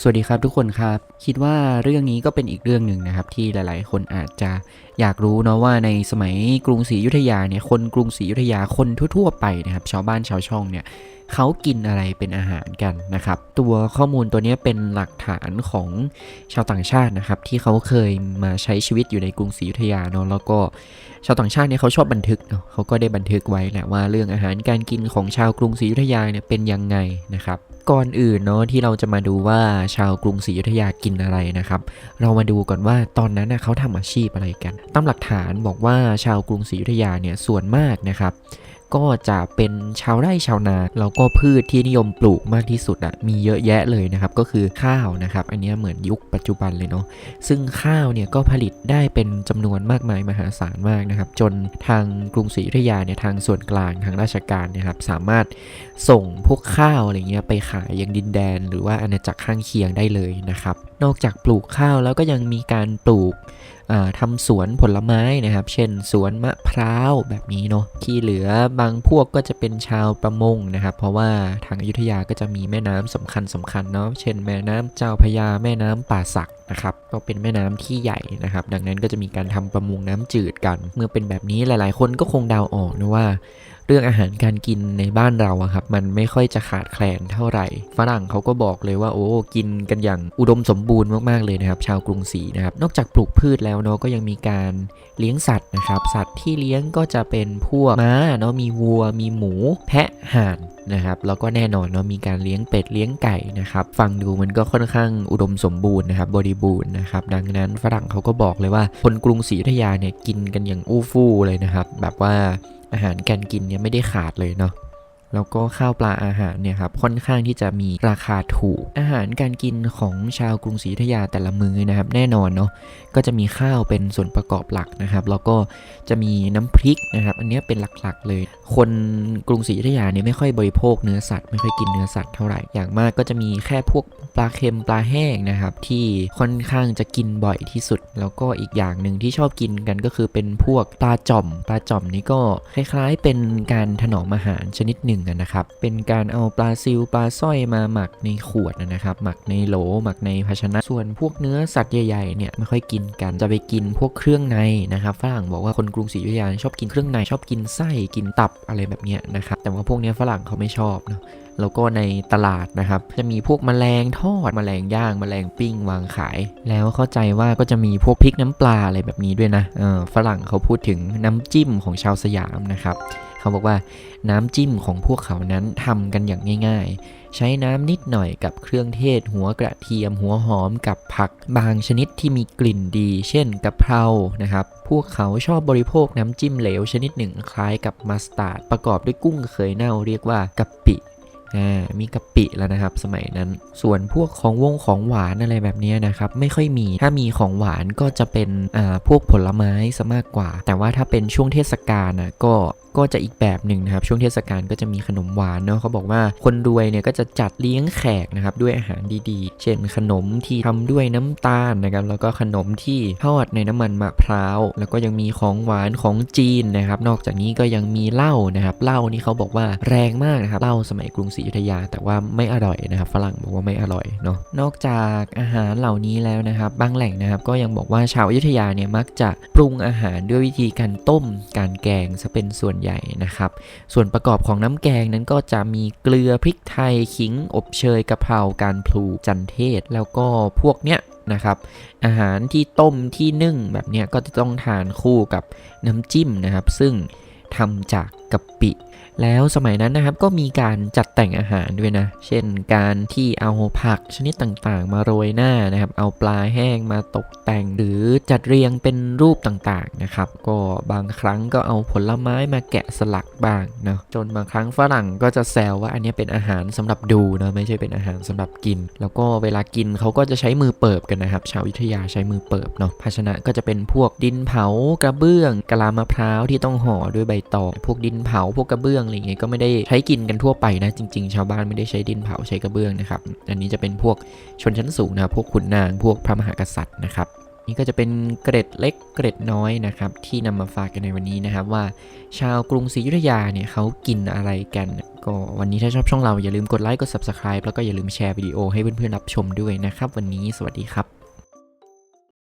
สวัสดีครับทุกคนครับ คิดว่าเรื่องนี้ก็เป็นอีกเรื่องหนึ่งนะครับ ที่หลาย ๆ คนอาจจะอยากรู้เนาะว่าในสมัยกรุงศรีอยุธยาเนี่ยคนกรุงศรีอยุธยาคนทั่ว ๆ ไปนะครับชาวบ้านชาวช่องเนี่ยเขากินอะไรเป็นอาหารกันนะครับ ตัวข้อมูลตัวนี้เป็นหลักฐานของชาวต่างชาตินะครับ ที่เขาเคยมาใช้ชีวิตอยู่ในกรุงศรีอยุธยาเนาะแล้วก็ชาวต่างชาติเนี่ยเขาชอบบันทึกเนาะเขาก็ได้บันทึกไว้แหละว่าเรื่องอาหารการกินของชาวกรุงศรีอยุธยาเนี่ยเป็นยังไงนะครับ ก่อนอื่นเนาะที่เราจะมาดูว่าชาวกรุงศรีอยุธยากินอะไรนะครับ เรามาดูก่อนว่าตอนนั้นนะเขาทำอาชีพอะไรกันตามหลักฐานบอกว่าชาวกรุงศรีอยุธยาเนี่ยส่วนมากนะครับ ก็จะเป็นชาวไร่ชาวนาแล้วก็พืชที่นิยมปลูกมากที่สุดอะมีเยอะแยะเลยนะครับ ก็คือข้าวนะครับ อันนี้เหมือนยุคปัจจุบันเลยเนาะซึ่งข้าวเนี่ยก็ผลิตได้เป็นจำนวนมากมายมหาศาลมากนะครับ จนทางกรุงศรีอยุธยาเนี่ยทางส่วนกลางทางราชการเนยครับ สามารถส่งพวกข้าวอะไรเงี้ยไปขายยังดินแดน หรือว่าอาณาจักรข้างเคียงได้เลยนะครับ นอกจากปลูกข้าวแล้วก็ยังมีการปลูก ทำสวนผลไม้นะครับ เช่น สวนมะพร้าวแบบนี้เนาะที่เหลือบางพวกก็จะเป็นชาวประมงนะครับ เพราะว่าทางอยุธยาก็จะมีแม่น้ำสำคัญสคัญเนาะเช่น แม่น้ำเจ้าพยาแม่น้ำป่าสักนะครับก็เป็นแม่น้ำที่ใหญ่นะครับ ดังนั้นก็จะมีการทำประมงน้ำจืดกัน เมื่อเป็นแบบนี้หลาย ๆ คนก็คงเดาออกนะว่า เรื่องอาหารการกินในบ้านเราอะครับ มันไม่ค่อยจะขาดแคลนเท่าไหร่ ฝรั่งเขาก็บอกเลยว่าโอ้กินกันอย่างอุดมสมบูรณ์มากๆเลยนะครับ ชาวกรุงศรีนะครับ นอกจากปลูกพืชแล้วเนาะก็ยังมีการเลี้ยงสัตว์นะครับ สัตว์ที่เลี้ยงก็จะเป็นพวกม้าเนาะมีวัว มีหมู แพะห่านนะครับแล้วก็แน่นอนเนาะมีการเลี้ยงเป็ดเลี้ยงไก่นะครับฟังดูมันก็ค่อนข้างอุดมสมบูรณ์นะครับบริบูรณ์นะครับดังนั้นฝรั่งเขาก็บอกเลยว่าคนกรุงศรีอยุธยาเนี่ยกินกันอย่างอู้ฟู่เลยนะครับแบบว่า อาหารการกินเนี่ยไม่ได้ขาดเลยเนาะ แล้วก็ข้าวปลาอาหารเนี่ยครับค่อนข้างที่จะมีราคาถูก อาหารการกินของชาวกรุงศรีอยุธยาแต่ละมื้อนะครับ แน่นอนเนาะก็จะมีข้าวเป็นส่วนประกอบหลักนะครับแล้วก็จะมีน้ำพริกนะครับอันเนี้ยเป็นหลักๆเลย คนกรุงศรีอยุธยาเนี่ยไม่ค่อยบริโภคเนื้อสัตว์ไม่ค่อยกินเนื้อสัตว์เท่าไหร่อย่างมากก็จะมีแค่พวกปลาเค็มปลาแห้งนะครับที่ค่อนข้างจะกินบ่อยที่สุด แล้วก็อีกอย่างหนึ่งที่ชอบกินกันก็คือเป็นพวกปลาจ่อม ปลาจ่อมนี่ก็คล้ายๆเป็นการถนอมอาหารชนิดหนึ่งอะนะครับ เป็นการเอาปลาซิวปลาสร้อยมาหมักในขวดนะครับ หมักในโหลหมักในภาชนะ ส่วนพวกเนื้อสัตว์ใหญ่ๆเนี่ยไม่ค่อยกินกัน จะไปกินพวกเครื่องในนะครับฝรั่งบอกว่าคนกรุงศรีอยุธยาชอบกินเครื่องในชอบกินไส้กินตับอะไรแบบเนี้ยนะครับ แต่ว่าพวกเนี้ยฝรั่งเขาไม่ชอบเนาะแล้วก็ในตลาดนะครับ จะมีพวกแมลงทอดแมลงย่างแมลงปิ้งวางขาย แล้วเข้าใจว่าก็จะมีพวกพริกน้ำปลาอะไรแบบนี้ด้วยนะฝรั่งเขาพูดถึงน้ำจิ้มของชาวสยามนะครับ เขาบอกว่าน้ำจิ้มของพวกเขานั้นทำกันอย่างง่าย ๆ ใช้น้ำนิดหน่อยกับเครื่องเทศ หัวกระเทียม หัวหอมกับผักบางชนิดที่มีกลิ่นดี เช่นกะเพรานะครับ พวกเขาชอบบริโภคน้ำจิ้มเหลวชนิดหนึ่งคล้ายกับมัสตาร์ดประกอบด้วยกุ้งเคยเน่าเรียกว่ากะปิอ่ามีกะปิแล้วนะครับสมัยนั้น ส่วนพวกของวงของหวานอะไรแบบนี้นะครับไม่ค่อยมี ถ้ามีของหวานก็จะเป็นอ่าพวกผลไม้ซะมากกว่า แต่ว่าถ้าเป็นช่วงเทศกาลนะก็ ก็จะอีกแบบหนึ่งนะครับ ช่วงเทศกาลก็จะมีขนมหวานเนาะเขาบอกว่าคนรวยเนี่ยก็จะจัดเลี้ยงแขกนะครับด้วยอาหารดีๆ เช่นขนมที่ทำด้วยน้ำตาลนะครับแล้วก็ขนมที่ทอดในน้ำมันมะพร้าว แล้วก็ยังมีของหวานของจีนนะครับ นอกจากนี้ก็ยังมีเหล้านะครับเหล้านี่เขาบอกว่าแรงมากนะครับเหล้าสมัยกรุงศรีอยุธยา แต่ว่าไม่อร่อยนะครับ ฝรั่งบอกว่าไม่อร่อยเนาะนอกจากอาหารเหล่านี้แล้วนะครับ บางแหล่งนะครับก็ยังบอกว่าชาวอยุธยาเนี่ยมักจะปรุงอาหารด้วยวิธีการต้ม การแกงซะเป็นส่วนใหญ่นะครับ ส่วนประกอบของน้ำแกงนั้นก็จะมีเกลือพริกไทยขิง อบเชยกะเพราการพลูจันเทศ แล้วก็พวกเนี้ยนะครับ อาหารที่ต้มที่นึ่งแบบเนี้ยก็จะต้องทานคู่กับน้ำจิ้มนะครับ ซึ่งทำจาก กะปิ แล้วสมัยนั้นนะครับก็มีการจัดแต่งอาหารด้วยนะ เช่นการที่เอาผักชนิดต่างๆ มาโรยหน้านะครับ เอาปลาแห้งมาตกแต่งหรือจัดเรียงเป็นรูปต่างๆนะครับ ก็บางครั้งก็เอาผลไม้มาแกะสลักบ้างเนาะจนบางครั้งฝรั่งก็จะแซวว่าอันนี้เป็นอาหารสำหรับดูนะไม่ใช่เป็นอาหารสำหรับกิน แล้วก็เวลากินเขาก็จะใช้มือเปิบกันนะครับ ชาวอยุธยาใช้มือเปิบเนาะภาชนะก็จะเป็นพวกดินเผากระเบื้องกะลามะพร้าวที่ต้องห่อด้วยใบตองพวกดินเผาพวกกระเบื้องอะไรเงี้ยก็ไม่ได้ใช้กินกันทั่วไปนะ จริง ๆ ชาวบ้านไม่ได้ใช้ดินเผาใช้กระเบื้องนะครับ อันนี้จะเป็นพวกชนชั้นสูงนะพวกขุนนางพวกพระมหากษัตริย์นะครับนี่ก็จะเป็นเกร็ดเล็กเกร็ดน้อยนะครับ ที่นำมาฝากกันในวันนี้นะครับว่า ชาวกรุงศรีอยุธยาเนี่ยเขากินอะไรกันก็วันนี้ถ้าชอบช่องเราอย่าลืมกดไลค์กด subscribe แล้วก็อย่าลืมแชร์วิดีโอให้เพื่อนๆรับชมด้วยนะครับ วันนี้สวัสดีครับ